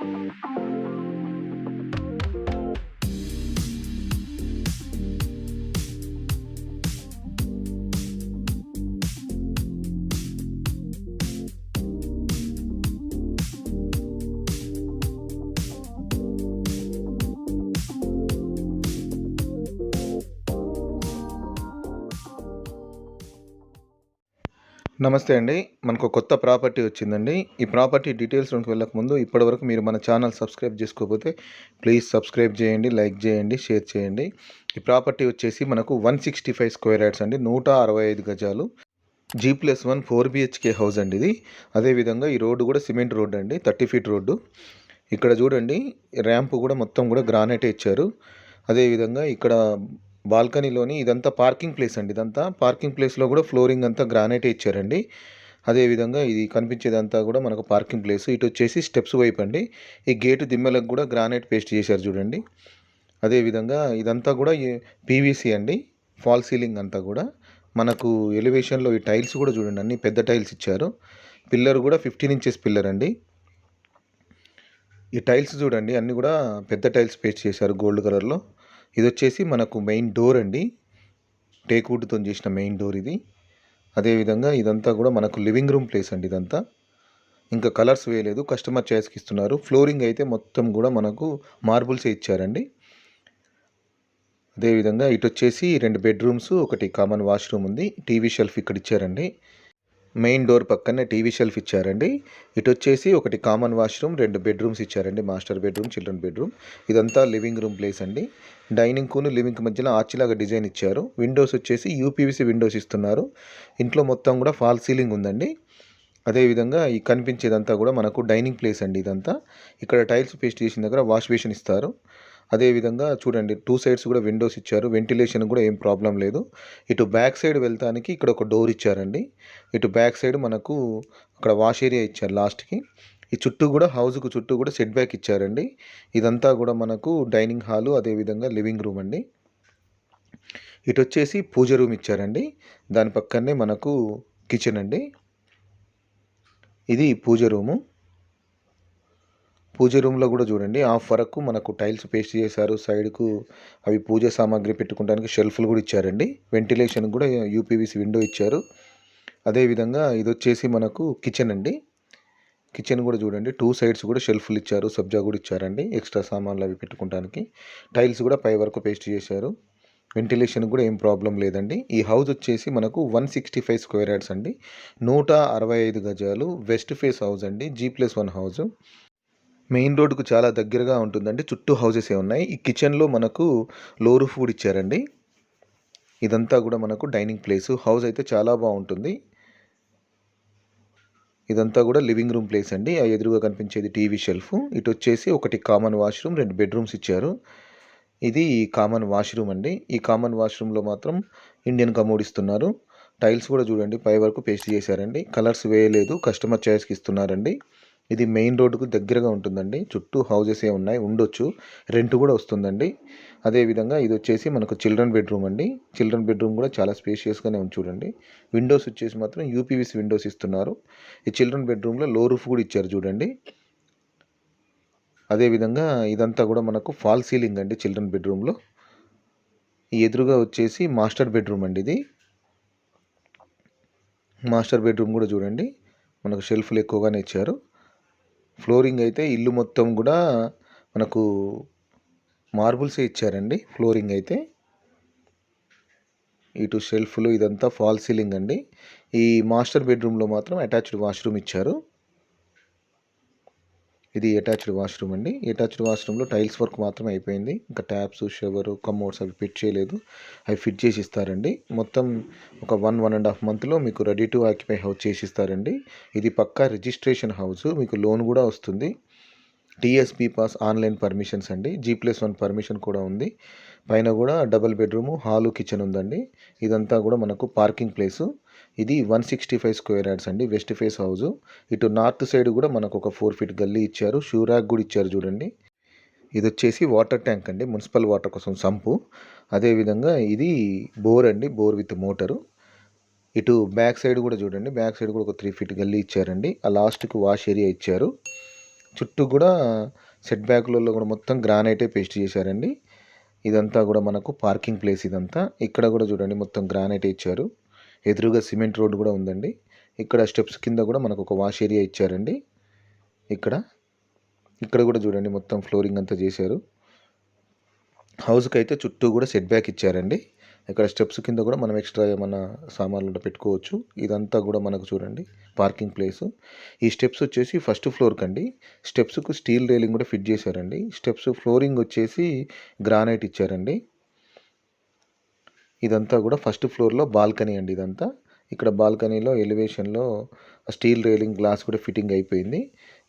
thank you నమస్తే అండి. మనకు కొత్త ప్రాపర్టీ వచ్చిందండి. ఈ ప్రాపర్టీ డీటెయిల్స్లోకి వెళ్ళక ముందు ఇప్పటివరకు మీరు మన ఛానల్ సబ్స్క్రైబ్ చేసుకోకపోతే ప్లీజ్ సబ్స్క్రైబ్ చేయండి లైక్ చేయండి షేర్ చేయండి. ఈ ప్రాపర్టీ వచ్చేసి మనకు one sixty five square yards అండి. నూట అరవై ఐదు గజాలు. G plus one four BHK house అండి ఇది. అదేవిధంగా ఈ రోడ్డు కూడా సిమెంట్ రోడ్డు అండి. Thirty feet road. ఇక్కడ చూడండి ర్యాంప్ కూడా మొత్తం కూడా గ్రానైట్ ఇచ్చారు. అదేవిధంగా ఇక్కడ బాల్కనీలోని ఇదంతా పార్కింగ్ ప్లేస్ అండి. ఇదంతా పార్కింగ్ ప్లేస్లో కూడా ఫ్లోరింగ్ అంతా గ్రానైట్ ఇచ్చారండి. అదేవిధంగా ఇది కనిపించేదంతా కూడా మనకు పార్కింగ్ ప్లేస్. ఇటు వచ్చేసి స్టెప్స్ వైపు అండి. ఈ గేటు దిమ్మెలకు కూడా గ్రానైట్ పేస్ట్ చేశారు చూడండి. అదేవిధంగా ఇదంతా కూడా పీవీసీ అండి. ఫాల్ సీలింగ్ అంతా కూడా. మనకు ఎలివేషన్లో ఈ టైల్స్ కూడా చూడండి. అన్ని పెద్ద టైల్స్ ఇచ్చారు. పిల్లర్ కూడా ఫిఫ్టీన్ ఇంచెస్ పిల్లర్ అండి. ఈ టైల్స్ చూడండి. అన్నీ కూడా పెద్ద టైల్స్ పేస్ట్ చేశారు గోల్డ్ కలర్లో ఇది వచ్చేసి మనకు మెయిన్ డోర్ అండి. టేక్ చేసిన మెయిన్ డోర్ ఇది. అదేవిధంగా ఇదంతా కూడా మనకు లివింగ్ రూమ్ ప్లేస్ అండి ఇదంతా. ఇంకా కలర్స్ వేయలేదు. కస్టమర్ చాయిస్కి ఇస్తున్నారు. ఫ్లోరింగ్ అయితే మొత్తం కూడా మనకు మార్బుల్సే ఇచ్చారండి. అదేవిధంగా ఇటు వచ్చేసి రెండు బెడ్రూమ్స్ ఒకటి కామన్ వాష్రూమ్ ఉంది. టీవీ షెల్ఫ్ ఇక్కడ ఇచ్చారండి. మెయిన్ డోర్ పక్కనే టీవీ షెల్ఫ్ ఇచ్చారండి. ఇటు వచ్చేసి ఒకటి కామన్ వాష్రూమ్ రెండు బెడ్రూమ్స్ ఇచ్చారండి. Master bedroom children bedroom. ఇదంతా లివింగ్ రూమ్ ప్లేస్ అండి. డైనింగ్ కూను లివింగ్ మధ్యలో ఆర్చిలాగా డిజైన్ ఇచ్చారు. విండోస్ వచ్చేసి యూపీవీసీ విండోస్ ఇస్తున్నారు. ఇంట్లో మొత్తం కూడా ఫాల్ సీలింగ్ ఉందండి. అదేవిధంగా ఈ కనిపించేదంతా కూడా మనకు డైనింగ్ ప్లేస్ అండి ఇదంతా. ఇక్కడ టైల్స్ పేస్ట్ చేసిన దగ్గర వాష్ బేసిన్ ఇస్తారు. అదేవిధంగా చూడండి టూ సైడ్స్ కూడా విండోస్ ఇచ్చారు. వెంటిలేషన్ కూడా ఏం ప్రాబ్లం లేదు. ఇటు బ్యాక్ సైడ్ వెళ్తానికి ఇక్కడ ఒక డోర్ ఇచ్చారండి. ఇటు బ్యాక్ సైడ్ మనకు అక్కడ వాష్ ఏరియా ఇచ్చారు లాస్ట్కి ఈ చుట్టూ కూడా హౌస్కు చుట్టూ కూడా సెట్ బ్యాక్ ఇచ్చారండి. ఇదంతా కూడా మనకు డైనింగ్ హాలు అదేవిధంగా లివింగ్ రూమ్ అండి. ఇటు వచ్చేసి పూజ రూమ్ ఇచ్చారండి. దాని పక్కనే మనకు కిచెన్ అండి. ఇది పూజ రూము పూజ రూమ్లో కూడా చూడండి. హాఫ్ వరకు మనకు టైల్స్ పేస్ట్ చేశారు. సైడ్కు అవి పూజ సామాగ్రి పెట్టుకోవడానికి షెల్ఫ్లు కూడా ఇచ్చారండి. వెంటిలేషన్ కూడా యూపీవీసీ విండో ఇచ్చారు. అదేవిధంగా ఇది వచ్చేసి మనకు కిచెన్ అండి. కిచెన్ కూడా చూడండి. టూ సైడ్స్ కూడా షెల్ఫ్లు ఇచ్చారు. సబ్జా కూడా ఇచ్చారండి. ఎక్స్ట్రా సామాన్లు అవి పెట్టుకోవడానికి టైల్స్ కూడా పై వరకు పేస్ట్ చేశారు. వెంటిలేషన్ కూడా ఏం ప్రాబ్లం లేదండి. ఈ హౌస్ వచ్చేసి మనకు one sixty five square yards అండి. నూట అరవై ఐదు గజాలు వెస్ట్ ఫేస్ హౌస్ అండి. G plus one house. Main రోడ్డుకు చాలా దగ్గరగా ఉంటుందండి. చుట్టూ హౌసెస్ ఏ ఉన్నాయి. ఈ కిచెన్లో మనకు లో ఫుడ్ ఇచ్చారండి. ఇదంతా కూడా మనకు డైనింగ్ ప్లేస్ హౌస్ అయితే చాలా బాగుంటుంది. ఇదంతా కూడా లివింగ్ రూమ్ ప్లేస్ అండి. ఆ ఎదురుగా కనిపించేది టీవీ షెల్ఫ్ ఇటు వచ్చేసి ఒకటి కామన్ వాష్రూమ్ రెండు బెడ్రూమ్స్ ఇచ్చారు. ఇది కామన్ వాష్రూమ్ అండి. ఈ కామన్ వాష్రూమ్లో మాత్రం ఇండియన్ కమోడ్ ఇస్తున్నారు. టైల్స్ కూడా చూడండి పై వరకు పేస్ట్ చేశారండి. కలర్స్ వేయలేదు. కస్టమర్ చాయిస్కి ఇస్తున్నారండి. ఇది మెయిన్ రోడ్డుకు దగ్గరగా ఉంటుందండి. చుట్టూ హౌజెస్ ఏ ఉన్నాయి ఉండొచ్చు. రెంట్ కూడా వస్తుందండి. అదేవిధంగా ఇది వచ్చేసి మనకు చిల్డ్రన్ బెడ్రూమ్ అండి. చిల్డ్రన్ బెడ్రూమ్ కూడా చాలా స్పేషియస్గానే ఉంది చూడండి. విండోస్ వచ్చేసి మాత్రం యూపీవీసీ విండోస్ ఇస్తున్నారు. ఈ చిల్డ్రన్ బెడ్రూమ్లో లో రూఫ్ కూడా ఇచ్చారు చూడండి. అదేవిధంగా ఇదంతా కూడా మనకు ఫాల్ సీలింగ్ అండి చిల్డ్రన్ బెడ్రూమ్లో ఎదురుగా వచ్చేసి మాస్టర్ బెడ్రూమ్ అండి ఇది. మాస్టర్ బెడ్రూమ్ కూడా చూడండి. మనకు షెల్ఫ్లు ఎక్కువగానే ఇచ్చారు. ఫ్లోరింగ్ అయితే ఇల్లు మొత్తం కూడా మనకు మార్బుల్సే ఇచ్చారండి. ఫ్లోరింగ్ అయితే ఇటు షెల్ఫ్లు ఇదంతా ఫాల్ సీలింగ్ అండి. ఈ మాస్టర్ బెడ్రూమ్లో మాత్రం అటాచ్డ్ వాష్రూమ్ ఇచ్చారు. ఇది అటాచ్డ్ వాష్రూమ్ అండి. అటాచ్డ్ వాష్రూమ్లో టైల్స్ వర్క్ మాత్రమే అయిపోయింది. ఇంకా ట్యాప్స్ షవర్ కమోడ్స్ అవి ఫిట్ చేయలేదు. అవి ఫిట్ చేసి ఇస్తారండి. మొత్తం ఒక వన్ వన్ అండ్ హాఫ్ మంత్లో మీకు రెడీ టు ఆక్యుపై హౌస్ చేసి ఇస్తారండి. ఇది పక్కా రిజిస్ట్రేషన్ హౌస్. మీకు లోన్ కూడా వస్తుంది. టీఎస్పీ పాస్ ఆన్లైన్ పర్మిషన్స్ అండి. జీ ప్లస్ వన్ పర్మిషన్ కూడా ఉంది. పైన కూడా డబుల్ బెడ్రూము హాలు కిచెన్ ఉందండి. ఇదంతా కూడా మనకు పార్కింగ్ ప్లేసు. ఇది one sixty five square yards అండి వెస్ట్ ఫేస్ హౌస్. ఇటు నార్త్ సైడ్ కూడా మనకు ఒక ఫోర్ ఫీట్ గల్లీ ఇచ్చారు షూ ర్యాక్ కూడా ఇచ్చారు చూడండి. ఇది వచ్చేసి వాటర్ ట్యాంక్ అండి మున్సిపల్ వాటర్ కోసం సంపు. అదేవిధంగా ఇది బోర్ అండి బోర్ విత్ మోటరు. ఇటు బ్యాక్ సైడ్ కూడా చూడండి బ్యాక్ సైడ్ కూడా ఒక త్రీ ఫీట్ గల్లీ ఇచ్చారండి. ఆ లాస్ట్కి వాష్ ఏరియా ఇచ్చారు. చుట్టూ కూడా సెట్ బ్యాక్లలో కూడా మొత్తం గ్రానైటే పేస్ట్ చేశారండి. ఇదంతా కూడా మనకు పార్కింగ్ ప్లేస్ ఇదంతా. ఇక్కడ కూడా చూడండి మొత్తం గ్రానైట్ ఇచ్చారు. ఎదురుగా సిమెంట్ రోడ్ కూడా ఉందండి. ఇక్కడ స్టెప్స్ కింద కూడా మనకు ఒక వాష్ ఏరియా ఇచ్చారండి. ఇక్కడ ఇక్కడ కూడా చూడండి మొత్తం ఫ్లోరింగ్ అంతా చేశారు. హౌస్కి అయితే చుట్టూ కూడా సెట్ బ్యాక్ ఇచ్చారండి. ఇక్కడ స్టెప్స్ కింద కూడా మనం ఎక్స్ట్రా ఏమైనా సామాన్లు పెట్టుకోవచ్చు. ఇదంతా కూడా మనకు చూడండి పార్కింగ్ ప్లేస్. ఈ స్టెప్స్ వచ్చేసి ఫస్ట్ ఫ్లోర్కి అండి స్టెప్స్కు స్టీల్ రైలింగ్ కూడా ఫిట్ చేశారండి. స్టెప్స్ ఫ్లోరింగ్ వచ్చేసి గ్రానైట్ ఇచ్చారండి. ఇదంతా కూడా ఫస్ట్ ఫ్లోర్లో బాల్కనీ అండి ఇదంతా. ఇక్కడ బాల్కనీలో ఎలివేషన్లో స్టీల్ రైలింగ్ గ్లాస్ కూడా ఫిట్టింగ్ అయిపోయింది.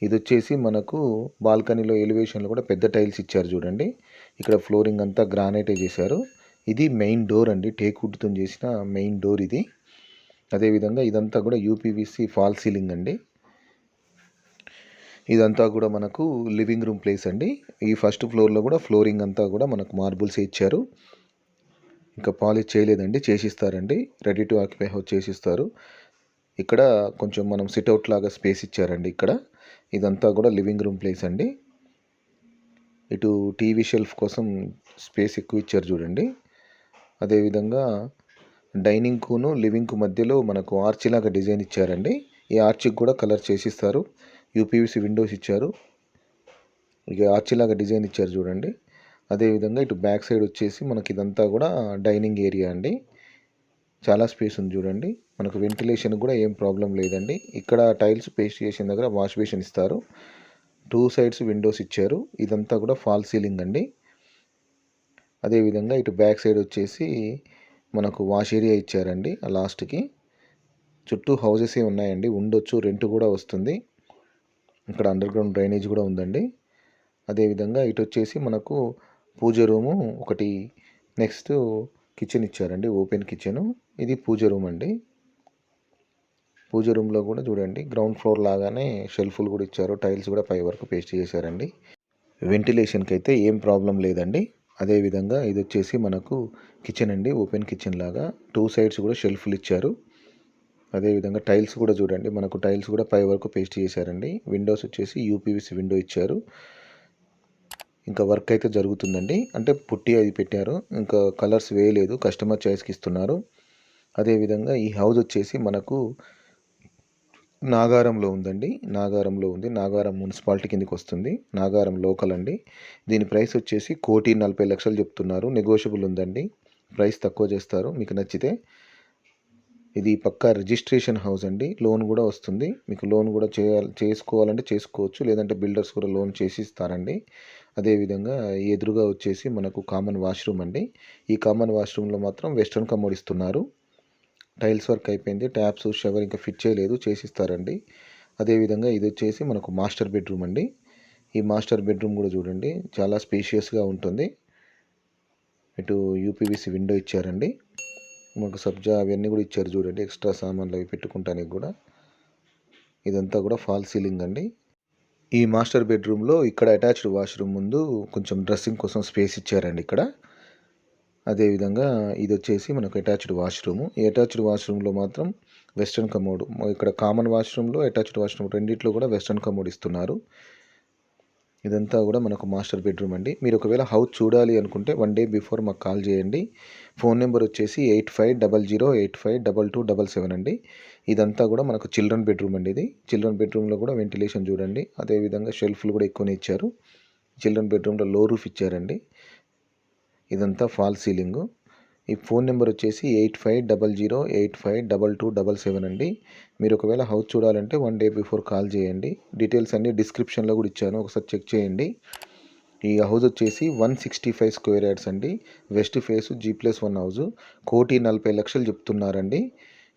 ఇది వచ్చేసి మనకు బాల్కనీలో ఎలివేషన్లో కూడా పెద్ద టైల్స్ ఇచ్చారు చూడండి. ఇక్కడ ఫ్లోరింగ్ అంతా గ్రానైటే చేశారు. ఇది మెయిన్ డోర్ అండి. టేక్ వుడ్తో చేసిన మెయిన్ డోర్ ఇది. అదేవిధంగా ఇదంతా కూడా యూపీవీసీ ఫాల్ సీలింగ్ అండి. ఇదంతా కూడా మనకు లివింగ్ రూమ్ ప్లేస్ అండి. ఈ ఫస్ట్ ఫ్లోర్లో కూడా ఫ్లోరింగ్ అంతా కూడా మనకు మార్బుల్స్ ఇచ్చారు. ఇంకా పాలిష్ చేయలేదండి చేసిస్తారండి. రెడీ టు ఆక్యుపై హౌస్ చేసిస్తారు. ఇక్కడ కొంచెం మనం సిట్అవుట్ లాగా స్పేస్ ఇచ్చారండి ఇక్కడ. ఇదంతా కూడా లివింగ్ రూమ్ ప్లేస్ అండి. ఇటు టీవీ షెల్ఫ్ కోసం స్పేస్ ఎక్కువ ఇచ్చారు చూడండి. అదేవిధంగా డైనింగ్కును లివింగ్కు మధ్యలో మనకు ఆర్చి లాగా డిజైన్ ఇచ్చారండి. ఈ ఆర్చికి కూడా కలర్ చేసిస్తారు. యూపీవీసీ విండోస్ ఇచ్చారు. ఇక ఆర్చి లాగా డిజైన్ ఇచ్చారు చూడండి. అదేవిధంగా ఇటు బ్యాక్ సైడ్ వచ్చేసి మనకి ఇదంతా కూడా డైనింగ్ ఏరియా అండి. చాలా స్పేస్ ఉంది చూడండి. మనకు వెంటిలేషన్ కూడా ఏం ప్రాబ్లం లేదండి. ఇక్కడ టైల్స్ పేస్ట్ చేసిన దగ్గర వాష్ బేసిన్ ఇస్తారు. టూ సైడ్స్ విండోస్ ఇచ్చారు. ఇదంతా కూడా ఫాల్ సీలింగ్ అండి. అదేవిధంగా ఇటు బ్యాక్ సైడ్ వచ్చేసి మనకు వాష్ ఏరియా ఇచ్చారండి ఆ లాస్ట్కి. చుట్టూ హౌసెస్ ఏ ఉన్నాయండి. ఉండొచ్చు రెంట్ కూడా వస్తుంది. ఇక్కడ అండర్ గ్రౌండ్ డ్రైనేజ్ కూడా ఉందండి. అదేవిధంగా ఇటు వచ్చేసి మనకు పూజ రూము ఒకటి నెక్స్ట్ కిచెన్ ఇచ్చారండి ఓపెన్ కిచెన్. ఇది పూజ రూమ్ అండి. పూజ రూమ్లో కూడా చూడండి గ్రౌండ్ ఫ్లోర్ లాగానే షెల్ఫ్లు కూడా ఇచ్చారు టైల్స్ కూడా పై వరకు పేస్ట్ చేశారండి. వెంటిలేషన్కి అయితే ఏం ప్రాబ్లం లేదండి. అదేవిధంగా ఇది వచ్చేసి మనకు కిచెన్ అండి ఓపెన్ కిచెన్ లాగా. టూ సైడ్స్ కూడా షెల్ఫ్లు ఇచ్చారు. అదేవిధంగా టైల్స్ కూడా చూడండి మనకు టైల్స్ కూడా పై వరకు పేస్ట్ చేశారండి. విండోస్ వచ్చేసి యూపీవీసీ విండో ఇచ్చారు. ఇంకా వర్క్ అయితే జరుగుతుందండి. అంటే పుట్టి అది పెట్టారు. ఇంకా కలర్స్ వేయలేదు. కస్టమర్ చాయిస్కి ఇస్తున్నారు. అదేవిధంగా ఈ హౌస్ వచ్చేసి మనకు నాగారంలో ఉందండి. నాగారంలో ఉంది. నాగారం మున్సిపాలిటీ కిందకి వస్తుంది. నాగారం లోకల్ అండి. దీని ప్రైస్ వచ్చేసి కోటి నలభై లక్షలు చెప్తున్నారు. నెగోషియబుల్ ఉందండి. ప్రైస్ తక్కువ చేస్తారు. మీకు నచ్చితే ఇది పక్కా రిజిస్ట్రేషన్ హౌస్ అండి. లోన్ కూడా వస్తుంది. మీకు లోన్ కూడా చేయాలి చేసుకోవాలంటే చేసుకోవచ్చు. లేదంటే బిల్డర్స్ కూడా లోన్ చేసి ఇస్తారండి అదేవిధంగా ఎదురుగా వచ్చేసి మనకు కామన్ వాష్రూమ్ అండి. ఈ కామన్ వాష్రూమ్లో మాత్రం వెస్ట్రన్ కమోడ్ ఇస్తున్నారు. టైల్స్ వర్క్ అయిపోయింది. ట్యాప్స్ షవర్ ఇంకా ఫిట్ చేయలేదు. చేసిస్తారండి. అదేవిధంగా ఇది వచ్చేసి మనకు మాస్టర్ బెడ్రూమ్ అండి. ఈ మాస్టర్ బెడ్రూమ్ కూడా చూడండి. చాలా స్పేషియస్గా ఉంటుంది. ఇటు యూపీవీసీ విండో ఇచ్చారండి. మనకు సబ్జా అవన్నీ కూడా ఇచ్చారు చూడండి ఎక్స్ట్రా సామాన్లు అవి పెట్టుకుంటానికి కూడా. ఇదంతా కూడా ఫాల్ సీలింగ్ అండి. ఈ మాస్టర్ బెడ్రూమ్లో ఇక్కడ అటాచ్డ్ వాష్రూమ్ ముందు కొంచెం డ్రెస్సింగ్ కోసం స్పేస్ ఇచ్చారండి ఇక్కడ. అదేవిధంగా ఇది వచ్చేసి మనకు అటాచ్డ్ వాష్రూమ్. ఈ అటాచ్డ్ వాష్రూమ్లో మాత్రం వెస్ట్రన్ కమోడ్ ఇక్కడ కామన్ వాష్రూమ్లో అటాచ్డ్ వాష్రూమ్ రెండిట్లో కూడా వెస్ట్రన్ కమోడ్ ఇస్తున్నారు. ఇదంతా కూడా మనకు మాస్టర్ బెడ్రూమ్ అండి. మీరు ఒకవేళ హౌస్ చూడాలి అనుకుంటే వన్ డే బిఫోర్ మాకు కాల్ చేయండి. ఫోన్ నెంబర్ వచ్చేసి eight five double zero eight five double two double seven అండి. ఇదంతా కూడా మనకు చిల్డ్రన్ బెడ్రూమ్ అండి ఇది. చిల్డ్రన్ బెడ్రూమ్లో కూడా వెంటిలేషన్ చూడండి. అదేవిధంగా షెల్ఫ్లు కూడా ఎక్కువనే ఇచ్చారు. చిల్డ్రన్ బెడ్రూమ్లో లో రూఫ్ ఇచ్చారండి. ఇదంతా ఫాల్ సీలింగు. ఈ ఫోన్ నెంబర్ వచ్చేసి eight five double zero eight five double two double seven అండి. మీరు ఒకవేళ హౌస్ చూడాలంటే వన్ డే బిఫోర్ కాల్ చేయండి. డీటెయిల్స్ అన్నీ డిస్క్రిప్షన్లో కూడా ఇచ్చాను. ఒకసారి చెక్ చేయండి. ఈ హౌస్ వచ్చేసి one sixty five square yards అండి. West face G plus one house. కోటి నలభై లక్షలు చెప్తున్నారండి.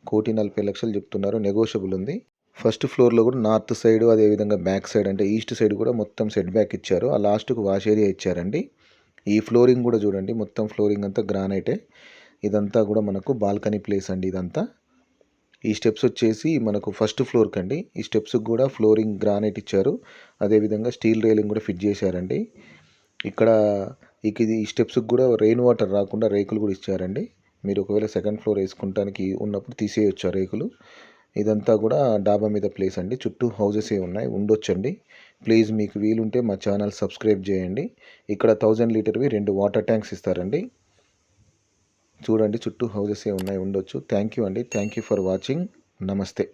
కోటి నలభై లక్షలు చెప్తున్నారు. నెగోషియబుల్ ఉంది. ఫస్ట్ ఫ్లోర్లో కూడా నార్త్ సైడ్ అదేవిధంగా బ్యాక్ సైడ్ అంటే ఈస్ట్ సైడ్ కూడా మొత్తం సెట్ బ్యాక్ ఇచ్చారు. ఆ లాస్ట్కు వాష్ ఏరియా ఇచ్చారండి. ఈ ఫ్లోరింగ్ కూడా చూడండి మొత్తం ఫ్లోరింగ్ అంతా గ్రానైటే. ఇదంతా కూడా మనకు బాల్కనీ ప్లేస్ అండి ఇదంతా. ఈ స్టెప్స్ వచ్చేసి మనకు ఫస్ట్ ఫ్లోర్కి అండి ఈ స్టెప్స్కి కూడా ఫ్లోరింగ్ గ్రానైట్ ఇచ్చారు. అదేవిధంగా స్టీల్ రైలింగ్ కూడా ఫిట్ చేశారండి. ఇక్కడ ఇక ఇది ఈ స్టెప్స్కి కూడా రెయిన్ వాటర్ రాకుండా రేకులు కూడా ఇచ్చారండి. మీరు ఒకవేళ సెకండ్ ఫ్లోర్ వేసుకుంటానికి ఉన్నప్పుడు తీసేయొచ్చు ఆ రేకులు. ఇదంతా కూడా డాబా మీద ప్లేస్ అండి. చుట్టూ హౌజెస్ ఏ ఉన్నాయి. ఉండొచ్చండి. ప్లీజ్ మీకు వీలుంటే మా ఛానల్ సబ్స్క్రైబ్ చేయండి. ఇక్కడ థౌజండ్ లీటర్వి రెండు వాటర్ ట్యాంక్స్ ఇస్తారండి. చూడండి చుట్టూ హౌజెస్ ఉన్నాయి ఉండొచ్చు. థ్యాంక్ యూ అండి. Thank you for watching. నమస్తే.